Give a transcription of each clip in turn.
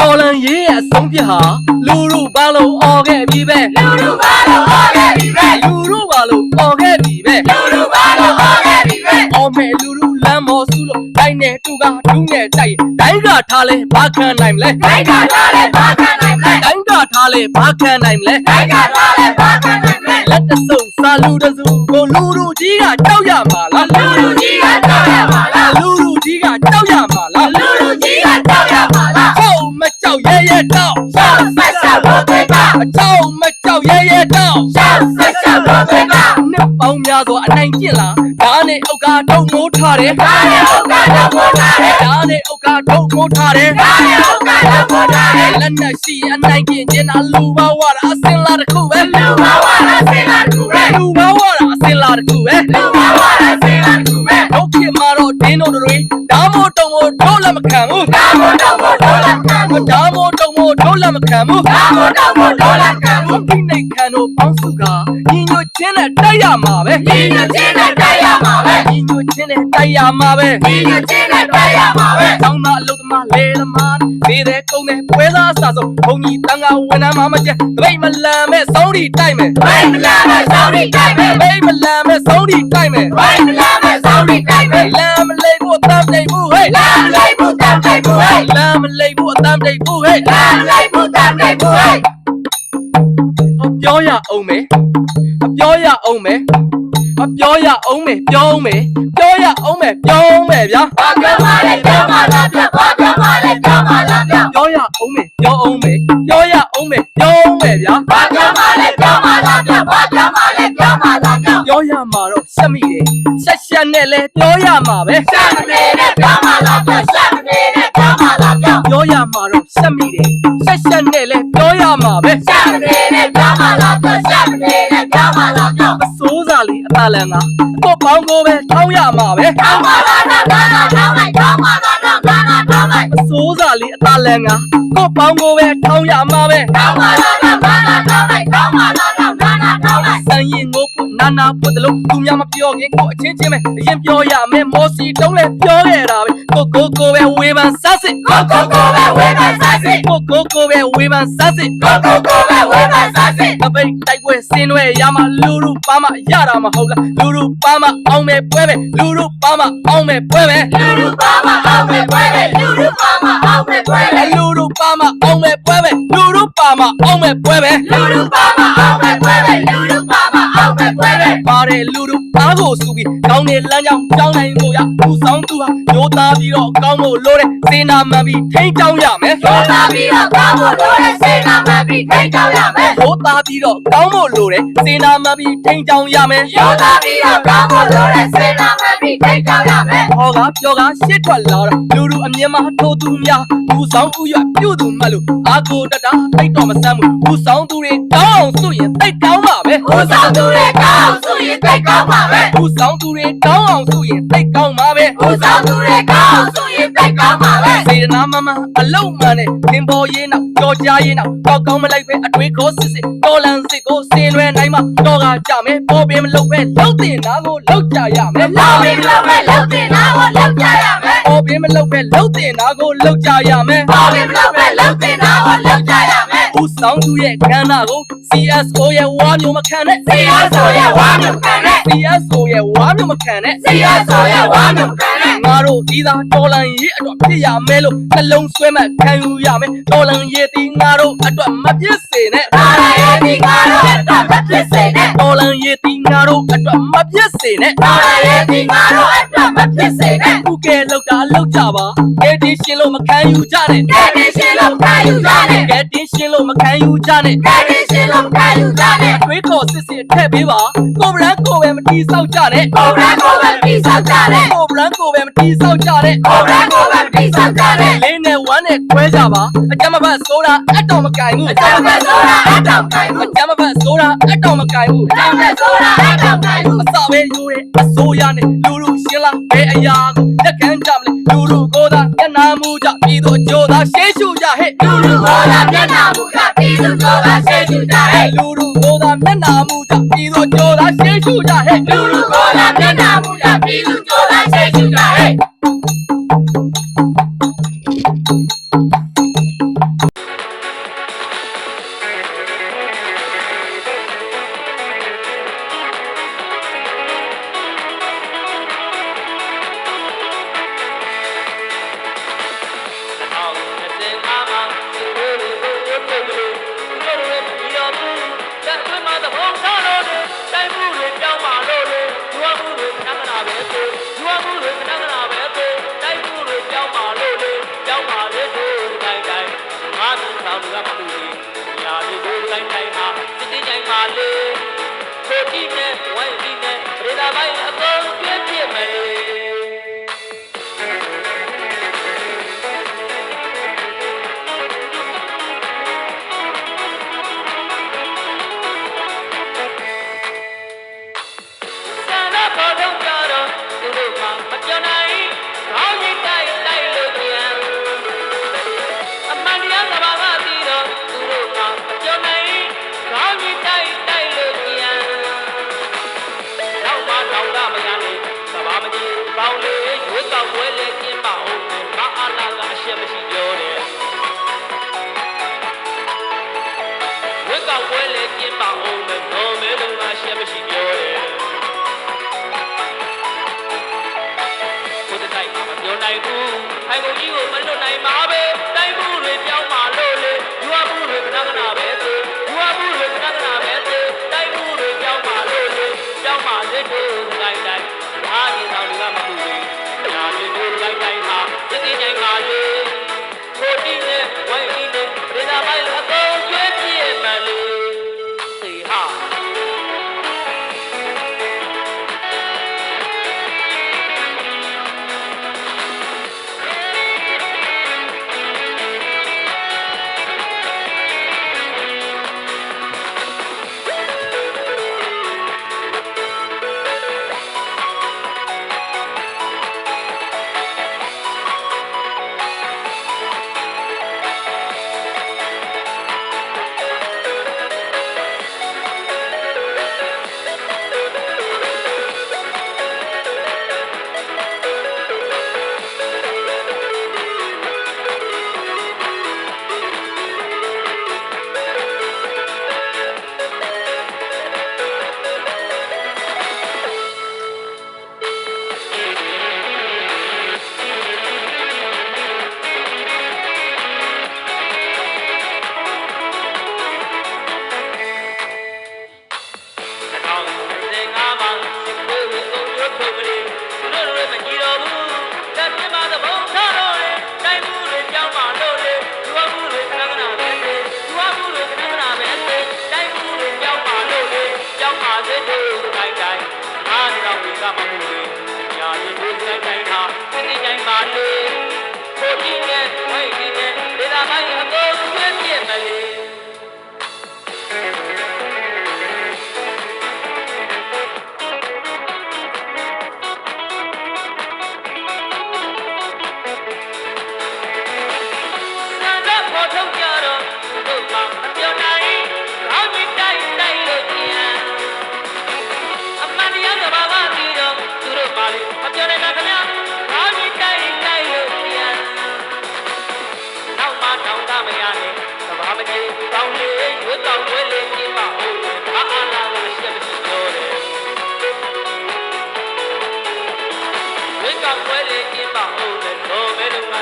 တော်လန်ရေးရဲ့အဆုံးပြဟာလူလူဘာလို့អော်ခဲ့ပြီပဲလူလူဘာလို့ဟောခဲ့ပြီပဲလူလူဘာလို့អော်ခဲ့ပြီပဲလူလူဘာလို့ဟောခဲ့ပြီပဲအော်မဲလူလူလမ်းမော်စုလို့တိုင်းနဲ့တူကဒူးနဲ့တိုက်တိုင်းကထားလဲဘာခံနိုင်မလဲတိုင်းကထားလဲဘာခံနိုင်မလဲတိုင်းကထားလဲဘာခံနိုင်မလဲတိုင်းကထားလဲ အချောင်းမကြောက်ရဲရဲတော့ရှောက်ဆက်ရှောက်လို့တွေကနှစ်ပေါင်းများစွာအနိုင်ကျင့်လာဒါနဲ့ဥက္ကာထုံမိုးထားတယ်ဒါနဲ့ဥက္ကတော့ပေါ်လာတယ်ဒါနဲ့ဥက္ကာထုံမိုးထားတယ်ဒါနဲ့ဥက္ကတော့ပေါ်လာတယ်လက်နဲ့ရှိအနိုင်ကျင့်ခြင်းအလူဘဝတာအစင်လာတစ်ခုပဲလူဘဝရစေလာတူပဲလူဘဝတာအစင်လာတစ်ခုပဲလူဘဝရစေလာတူပဲဟုတ်ကဲ့မှာတော့ဒင်းတို့တွေဒါမို့တုံမို့တို့လည်းမခံဘူးဒါမို့တော့မို့တော့လက်ခံဘူးဒါမို့တုံမို့တို့ လည်းမခံဘူးဒါမို့တော့မို့တော့လက်ခံဘူးဒီနိုင်ခံတို့ပေါင်းစုကညီညွတ်ခြင်းနဲ့တိုက်ရမှာပဲဒီညချင်းနဲ့တိုက်ရမှာပဲညီညွတ်ခြင်းနဲ့တိုက်ရမှာပဲဒီညချင်းနဲ့တိုက်ရမှာပဲ။တောင်းသားအလုသမားလေသမားနေတယ်ကုန်းတယ်ပွဲသားအစားဆုံးဘုံကြီးတန်ခါဝန်ထမ်းမမကျဲတပိတ်မလန်မဲ့စောင်းဒီတိုက်မယ်ဘယ်မလာမဲ့စောင်းဒီတိုက်မယ်တပိတ်မလန်မဲ့စောင်းဒီတိုက်မယ်ဘယ်မလာမဲ့စောင်းဒီတိုက်မယ်လမ်းမလိမ့်ဖို့အတမ်းလိမ့်ဖို့ဟဲ့လမ်းလိုက်ဖို့တမ်း လိုက်ဖို့ဟဲ့လမ်းမလိမ့်ဖို့အတမ်းလိမ့်ဖို့ဟဲ့လမ်းလိုက်ဖို့တမ်းလိုက်ဖို့ဟဲ့အပြောရအောင်မယ်အပြောရအောင်မယ်အပြောရအောင်မယ်ပြောအောင်မယ်ပြောရအောင်မယ်ပြောအောင်မယ်ဗျာဘာပြောမှလဲပြောမှလားပြဘာပြောမှလဲပြောမှလားပြပြောရအောင်မယ်ပြောအောင်မယ်ပြောရအောင်မယ်ပြောအောင်မယ်ဗျာဘာပြောမှလဲပြောမှလားပြဘာပြောမှလဲပြောမှလားပြပြောရမှာတော့ဆက်မိတယ်ဆက်ဆက်နဲ့လဲပြောရမှာပဲရှာမနေနဲ့ပြောမှလားပြရှာမနေနဲ့ပြောမှလား ပြပြောရမှာတော့ဆက်မိတယ်ဆက်ဆက်နဲ့လဲပြောရမှာပဲရှာမနေနဲ့ပြောမှလားပြရှာမနေနဲ့ပြောမှလားပြအစိုးစားလေးအသာလန်ကတော့ပေါင်းကိုပဲထောင်းရမှာပဲတောင်းပါလားတောင်းပါလားတောင်းလိုက်တောင်းပါလားတောင်းပါလားတောင်းလိုက်အစိုးစားလေးအသာလန်ကတော့ပေါင်းကိုပဲထောင်းရမှာပဲတောင်းပါလားတောင်းပါလားတောင်းလိုက်တောင်းပါလား နာနာဖို့တလုံးသူများမပြောခင်ကိုအချင်းချင်းပဲအရင်ပြောရမယ်မော်စီတုံးလဲပြောခဲ့တာပဲကိုကိုကိုပဲဝေဖန်စစစ်ကိုကိုကိုပဲဝေးမစားစစ်ကိုကိုကိုပဲဝေဖန်စစစ်ကိုကိုကိုပဲဝေးမစားစစ်တပိတ်တိုက်ပွဲဆင်းရွဲရမှာလူလူပါမရတာမဟုတ်လားလူလူပါမအောင်မဲ့ပွဲပဲလူလူပါမအောင်မဲ့ပွဲပဲလူလူပါမအောင်မဲ့ပွဲပဲလူလူပါမအောင်မဲ့ပွဲပဲလူလူပါမအောင်မဲ့ပွဲပဲလူလူပါမအောင်မဲ့ပွဲပဲလူလူပါမအောင်မဲ့ပွဲပဲလူလူပါမအောင်မဲ့ ပွဲပဲပါတယ်လူလူအားကိုစုပြီးကောင်းတဲ့လမ်းကြောင်းကြောင်းနိုင်ဖို့ရသူဆောင်သူဟာရိုးသားပြီးတော့ကောင်းဖို့လိုတဲ့စေနာမှန်ပြီးထိန်းချောင်းရမယ်ရောလာပြီးတော့ကောင်းဖို့လိုတဲ့စေနာ မှန်ပြီးထိန်းချောင်းရမယ်ရိုးသားပြီးတော့ကောင်းဖို့လိုတဲ့စေနာမှန်ပြီးထိန်းချောင်းရမယ်ရောလာပြီးတော့ကောင်းဖို့လိုတဲ့စေနာမှန်ပြီးထိန်းချောင်းရမယ်ဟောကပြောကရှစ်ထွက်လာတာလူလူအမြင်မှာထိုးသူများသူဆောင်ဥရပြုတ်သူမှလို့အာကိုတတာတိတ်တော်မဆမ်းဘူးသူဆောင်သူတွေကောင်းအောင်ဆိုရင်တိတ်ကောင်းပါပဲဦးဆောင်သူတွေကောင်းဆိုရင်တိတ်ကောင်းပါပဲသူဆောင်သူတွေကောင်းအောင်ဆိုရင်တိတ်ကောင်းပါပဲဦးဆောင်သူတွေကောင်းဆိုရင်တိတ်ကောင်း ပါပဲစေတနာမမအလုံးမှန်နဲ့သင်ပေါ်ရေးနောက်ကြောကြားရေးနောက်ကောက်ကောင်းမလိုက်ပဲအတွေးခေါ်စစ်စစ်တော်လန်စစ်ကိုစင်လွယ်နိုင်မှတော့ကကြမယ်ပေါ်ပင်မလုပ်ပဲလုံးတင်နာကိုလောက်ကြရမယ်လောဘီလောဘလောဘတင်နာကိုလောက်ကြရမယ်ပေါ်ပင်မလုပ်ပဲလုံးတင်နာကိုလောက်ကြရမယ်လောဘီလောဘလောဘတင်နာကိုလောက်ကြရမယ်ဦးဆောင်သူရဲ့ကဏ္ဍကို CSO ရဲ့ဝါမျိုးမခံနဲ့စီရဆိုရဝါမြုပ်ခံနဲ့ CSO ရဲ့ဝါမျိုးမခံနဲ့စီရဆိုရဝါမြုပ်ခံနဲ့ ငါတို့ဒီသာတော်လန်ရေးအတွက်ဖြစ်ရမယ်လို့နှလုံးဆွဲမှခံယူရမယ်တော်လန်ရေးဒီငါတို့အတွက်မပြစ်စေနဲ့ဒါရရဲ့ဒီကားတော့အတမဖြစ်စေနဲ့တော်လန်ရေးဒီငါတို့အတွက်မပြစ်စေနဲ့ဒါရရဲ့ဒီကားတော့အတမဖြစ်စေနဲ့ခုကဲလောက်တာလောက်ကြပါကဲတင်ရှင်လို့မခံယူကြနဲ့ကဲနေရှင်လို့ခံယူကြနဲ့ကဲတင်ရှင်လို့မခံယူကြနဲ့ကဲနေရှင်လို့ခံယူကြနဲ့တွေးခေါ်စစ်စစ်ထည့်ပေးပါကိုဗရန်ကိုပဲမတီးဆောက်ကြနဲ့ကိုရန်ကို ပဲပြီးဆောက်ကြနဲ့ကိုဗရန်ကိုပဲမတီးဆောက်ကြနဲ့ကိုရန်ကိုပဲပြီးဆောက်ကြနဲ့လေးနဲ့ဝမ်းနဲ့ခွဲကြပါအကြမ်းမဖတ်ဆိုတာအတော်မကင်ဘူးအကြောင်းပဲဆိုတာအတောင်ကိုင်အဘူးကြမ်းမဖတ်ဆိုတာအတော်မကင်ဘူးအကြောင်းပဲဆိုတာအတောင်ကိုင်ဘူးအစာပဲယူတဲ့အစိုးရနဲ့လူလူရှင်းလာဘယ်အရာကိုလက်ခံကြမလဲလူလူကိုသာညနာမှုကြပြီးတော့ကြိုးသာရှေးရှုကြဟဲ့လူလူဘောလာမျက်နှာမူကပြီးသူတို့ကရှေ့ကျူကြဟဲ့လူလူကိုသာမျက်နာမှုကြပြီးတော့ကြိုးသာရှေးရှုကြဟဲ့လူလူ 哎。 က်နှာမူကပြီးသူတို့ကရှေ့ကျူကြဟဲ့မှုတွေခဏခဏပဲသိတိုက်မှုတွေကြောင်းပါလို့လေကြောင်းပါလေတို့တိုင်းတိုင်းငါတို့ဆောင်ကမတူဘူးညာလေးတို့တိုင်းတိုင်းဟာစစ်တင်းတိုင်းပါလေကိုကြည့်နဲ့ဝိုင်းကြည့်နဲ့ရေသာပိုင်းအကုန်ပြည့်ပြည့်မယ် ထိုင်ကုန်ကြီးကိုမလွတ်နိုင်ပါပဲတိုင်းမှုတွေပြောင်းပါလို့လေယူအမှုတွေခဏခဏပဲသိယူအမှုတွေခဏခဏပဲသိတိုင်းမှုတွေပြောင်းပါလို့လေပြောင်းပါစေတို့တိုင်းတိုင်းဒါဒီဆောင်တွေကမတူဘူးညာဒီတို့တိုင်းတိုင်းဟာစိတ်တိုင်းပါလေကိုတိနဲ့ဝိုင်းဒီနဲ့ဒေတာပိုင်းအကုန်ကျွေးပြ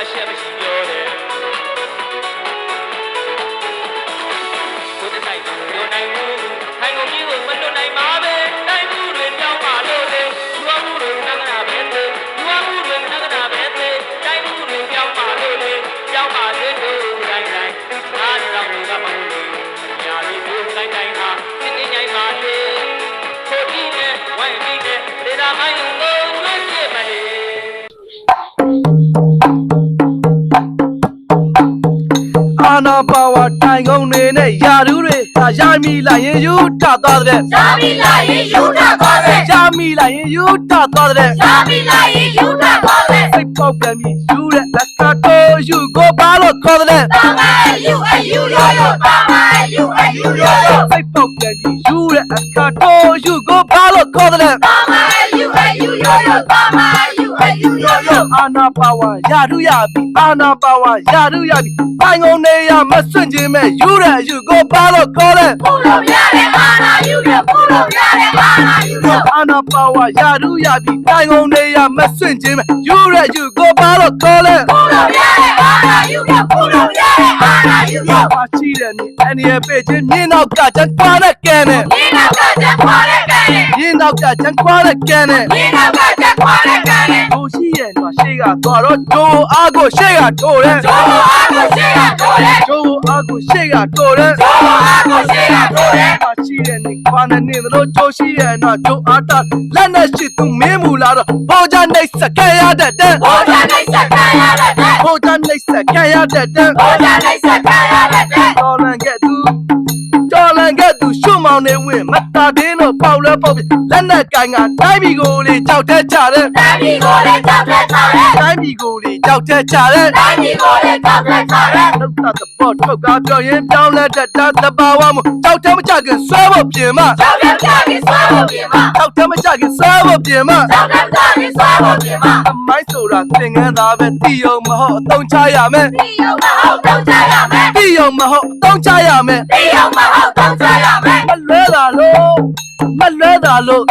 မဲလုံးကရှက်မရှိပြောတယ်ကိုယ်တိုင်ပြောနိုင်ဘူးထိုင်ကုန်ကြီးကိုမလွတ်နိုင်ပါပဲတိုင်းမှုတွေပြောင်းပါလို့လေယူအမှုတွေနဂနာပဲလေယူအမှုတွေနဂနာပဲလေတိုင်းမှုတွေပြောင်းပါလို့လေပြောင်းပါစေတို့တိုင်းတိုင်းအားကြောင့်ဒီကမဟုတ်ဘူးညာလေးတို့တိုင်းတိုင်းဟာတင်းတင်းနိုင်ပါလေကိုကြည့်နဲ့ဝိုင်းပြီးနဲ့ဒေတာမိုင်းကို င်ကုန်တွေနဲ့ယာဒူးတွေဟာရမိလိုက်ရင်ယူထသွားတဲ့ရှာမီလာရင်ယူထသွားတယ်ရမိလိုက်ရင်ယူထသွားတဲ့ရှာမီလာရင်ယူထသွားတယ်စိတ်ပေါက်ပြန်ပြီးယူတဲ့လက်ကတော့ယူကိုပါလို့ခေါ်တဲ့တာမန်ယူအယူရောရောတာမန်ယူအယူရောရောစိတ်ပေါက်ပြန်ပြီးယူတဲ့အခါတော့ယူကိုပါလို့ခေါ်တဲ့တာမန်ယူအယူရောရောတာမန်ယူအယူရောရောအာ နာပါဝါယာဒူးရပြီအာနာပါဝါယာဒူးရပြီတိုင်ကုန်နေရမစွန့်ခြင်းမဲ့ယူတဲ့ယူကိုပါလို့ခေါ်တဲ့ပူလို့ရတယ်အာနာယူရပူလို့ရတယ်အာနာယူရအာနာပါဝါယာဒူးရပြီတိုင်ကုန်နေရမစွန့်ခြင်းမဲ့ယူတဲ့ယူကိုပါလို့ခေါ်တဲ့ပူလို့ရတယ်အာနာယူရပူလို့ရတယ်အာနာယူရပါချီတဲ့မြေအန်ရပေချင်းမြင်းနောက်ကချမ်းကွာတဲ့ကဲနဲ့ဒီနောက်ကချက်ပါတဲ့ကဲ ရင်းတော့ကချန်ခွာတဲ့ကန်နဲ့ဒီနောက်ကချက်ခွာတဲ့ကံနဲ့ဒိုရှိရဲ့တော့ရှေ့ကသွားတော့ဒိုအားကိုရှေ့ကထိုးတယ်ကျိုးအားကိုရှေ့ကထိုးတယ်ဒိုအားကိုရှေ့ကထိုးတယ်ကျိုးအားကိုရှေ့ကထိုးတယ်အရှိတဲ့နေခွာနေနေလို့ကျိုးရှိရဲ့တော့ကျိုးအားတာလက်နဲ့ရှိသူမင်းမူလာတော့ပေါ်ကြနှိပ်စကဲရတဲ့တဲ့ဘောကြနိုင်စခံရတဲ့တဲ့ပေါ်ကြနှိပ်စကဲရတဲ့တဲ့ဘောကြနိုင်စခံ တာတင်းတော့ပေါက်လဲပေါက်ပြီလက်နဲ့ကိုင်ကတိုင်းပြည်ကိုလေကြောက်တဲ့ကြတဲ့တမ်းပြီးကိုလည်းကြောက်တဲ့ချရဲတိုင်းပြည်ကိုလေကြောက်တဲ့ကြတဲ့တိုင်းပြီးကိုလည်းကြောက်တဲ့ချရဲလောက်တာသဘောထုတ်ကားပြောရင်ပြောင်းလဲတတ်တာတဘာဝမကြောက်တယ်မကြခင်ဆွဲဖို့ပြင်မကြောက်တဲ့ကြပြီးဆွဲဖို့ပြင်မကြောက်တယ်မကြခင်ဆွဲဖို့ပြင်မကြောက်တဲ့ကြပြီးဆွဲဖို့ပြင်မအမိုင်းဆိုတာသင်ငန်းသားပဲတီယုံမဟုတ်အတုံးချရမယ်ဒီယုံမဟုတ်တော့ကြရမယ်တီယုံမဟုတ်အတုံးချရမယ်ဒီယုံမဟုတ်တော့ကြရမယ်မလွဲတာလို့ မလွဲတာလို့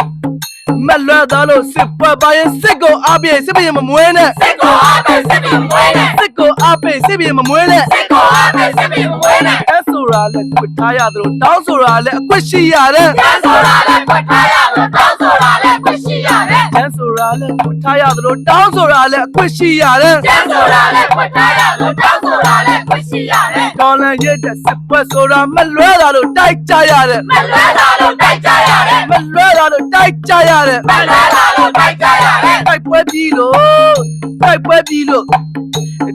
မလွဲတာလို့စစ်ပွဲပါရင်စစ်ကိုအပြေစစ်ပြေမမွေးနဲ့စစ်ကိုအားပဲစစ်ပြီးမွေးနဲ့စစ်ကိုအပြေစစ်ပြေမမွေးနဲ့စစ်ကိုအားပဲစစ်ပြီးမွေးနဲ့အဲဆိုတာလည်းကွတ်ထားရသလိုတောင်းဆိုတာလည်းအကွက်ရှိရတယ်ကျန်းဆိုတာလည်းပတ်ထားရလို့တောင်းဆိုတာလည်းခွရှိရတယ်အဲဆိုတာလည်းကွတ်ထားရသလိုတောင်းဆိုတာလည်းအကွက်ရှိရတယ်ကျန်းဆိုတာလည်းပတ်ထားရလို့တောင်း ဆိုတာလည်းခွရှိရတယ်တော်လန်ရဲ့တဲ့စစ်ပွဲဆိုတာမလွဲတာလို့တိုက်ကြရတယ်မလွဲတာလို့တိုက်ကြရတယ်မလွဲတာလို့တိုက်ကြရတယ်မလွဲတာလို့တိုက်ကြရတယ်တိုက်ပွဲပြီးလို့တိုက်ပွဲပြီးလို့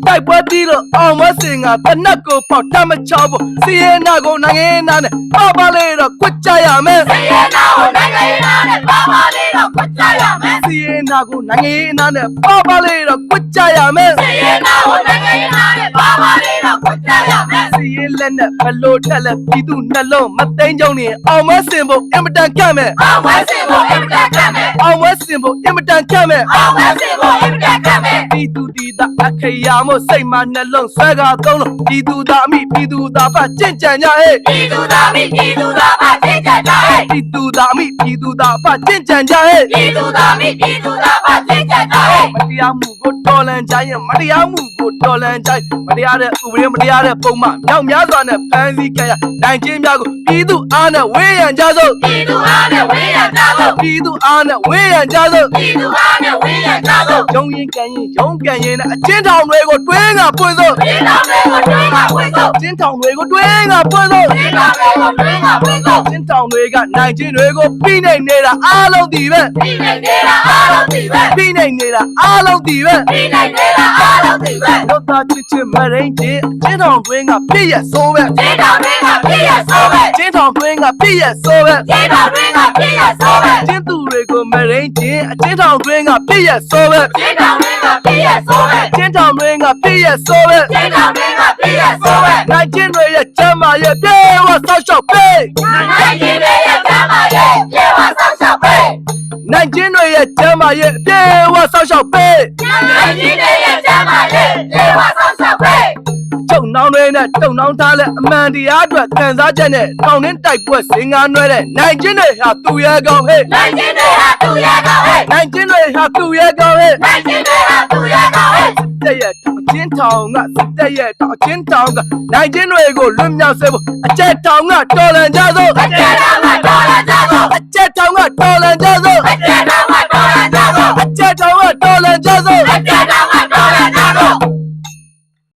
တိုက်ပွဲပြီးလို့အောင်မစင်ကတနက်ကိုပေါက်တတ်မချောဘူးစီရင်နာကိုနိုင်ငံနာနဲ့ပါပါလေးတော့ကွတ်ကြရမယ်စီရင်နာကိုနိုင်ငံရေးနာနဲ့ပါပါလေး တော့ခွကြရမယ်စီရင်နာကိုနိုင်ငံနာနဲ့ပါပါလေးတော့ကွတ်ကြရမယ်စီရင်နာကိုနိုင်ငံရေးနာနဲ့ပါပါလေးတော့ခွကြရမယ်စီရင်လက်နဲ့ဘလို့ထက်လက်ပြီးသူနှလုံးမသိမ်းကြုံနေအောင်မစင်ဖို့အင်မတန်ကန့်မယ်အောင်ဝဲစင်ဖို့အင်မတန်ကမ်းမယ်အောင်မစင်ဖို့အင်မတန်ကန့်မယ်အောင်ဝဲစင်ဖို့အင်မတန်ကမ်းမယ်ပြည်သူဒီသား အခရာမို့စိတ်မနှလုံးဆွဲကားသုံးလို့ပြည်သူသားအမိပြည်သူသားဖကြင့်ကြံကြဟဲ့ပြည်သူသားမိပြည်သူသားပါသိကြကြဟဲ့ပြည်သူသားအမိပြည်သူသားဖကြင့်ကြံကြဟဲ့ပြည်သူသားမိပြည်သူသားပါသိကြကြဟဲ့မတရားမှုကိုတော်လန်ကြရင်မတရားမှုကိုတော်လန်ကြမတရားတဲ့ဥပဒေမတရားတဲ့ပုံမှန်မြောက်များစွာနဲ့ဖန်ဆီးကြရနိုင်ခြင်းများကိုပြည်သူအားနဲ့ဝေးရန်ကြစို့ပြည်သူအားနဲ့ဝေးရကြလို့ပြည်သူအားနဲ့ဝေးရန်ကြစို့ပြည်သူအားနဲ့ဝေးရကြလို့ရုံရင်ကန်ရင်ရုံကန်ရင်နဲ့အချင်းထောင်တွေကိုတွင်းကပွင့်စို့ပြည်တော်တွေကိုတွင်းကဝေးစို့အချင်းထောင်တွေကိုတွင်းကပွင့်စို့ပြည်တော်တွေကိုတွင်းကဝေးစို့အချင်းထောင်တွေကနိုင်ခြင်းတွေကိုပြီးနိုင်နေတာအားလုံးဒီပဲပြည်နိုင်နေတာအားလုံးဒီပဲပြီးနိုင်နေတာအားလုံးဒီပဲပြည်နိုင်နေတာအားလုံးဒီပဲလောသားချစ်ချစ်မရင်းချင်းအချင်းထောင်တွင်းကပြည့်ရဆိုးပဲပြည်တော်တွေကပြည့်ရဆိုးပဲအချင်းထောင်တွင်းကပြည့်ရဆိုးပဲပြည်တော်တွေကပြည့်ရဆိုး ပဲကျင်းသူတွေကိုမရင်းချင်းအချင်းထောင်တွင်းကပြည့်ရဆိုးပဲပြည်တော်တွေကပြည့်ရဆိုးပဲကျင်းထောင်တွင်းကပြည့်ရဆိုးပဲပြည်တော်တွေကပြည့်ရဆိုးပဲနိုင်ချင်းတွေရဲ့ကျမ်းမာရဲ့ပြေဝဆောက်ရှောက်ပေးနိုင်ကြီးတွေရဲ့ကျမ်းမာရဲ့ပြေဝဆောက်ရှောက်ပဲနိုင်ချင်းတွေရဲ့ကျမ်းမာရဲ့ပြေဝဆောက်ရှောက်ပေးနိုင်ကြီးတွေရဲ့ကျမ်းမာရဲ့ပြေဝဆောက်ရှောက်ပဲ တုံနှောင်းတွေနဲ့တုံနှောင်းထားတဲ့အမှန်တရားအတွက်ခံစားချက်နဲ့တောင်းတင်းတိုက်ပွဲစင်ငါနွဲတဲ့နိုင်ချင်းတွေဟာသူရဲကောင်းဟဲ့နိုင်ချင်းတွေဟာသူရဲကောင်းဟဲ့နိုင်ချင်းတွေဟာသူရဲကောင်းဟဲ့နိုင်ချင်းတွေဟာသူရဲကောင်းဟဲ့တဲ့ရဲ့တောင်ချင်းထောင်ကစစ်တဲ့ရဲ့တောင်ချင်းထောင်ကနိုင်ချင်းတွေကိုလွတ်မြောက်စေဖို့အချက်ထောင်ကတော်လန်ကြသောအချက်ထောင်ကတော်လန်ကြသောအချက်ထောင်ကတော်လန်ကြသော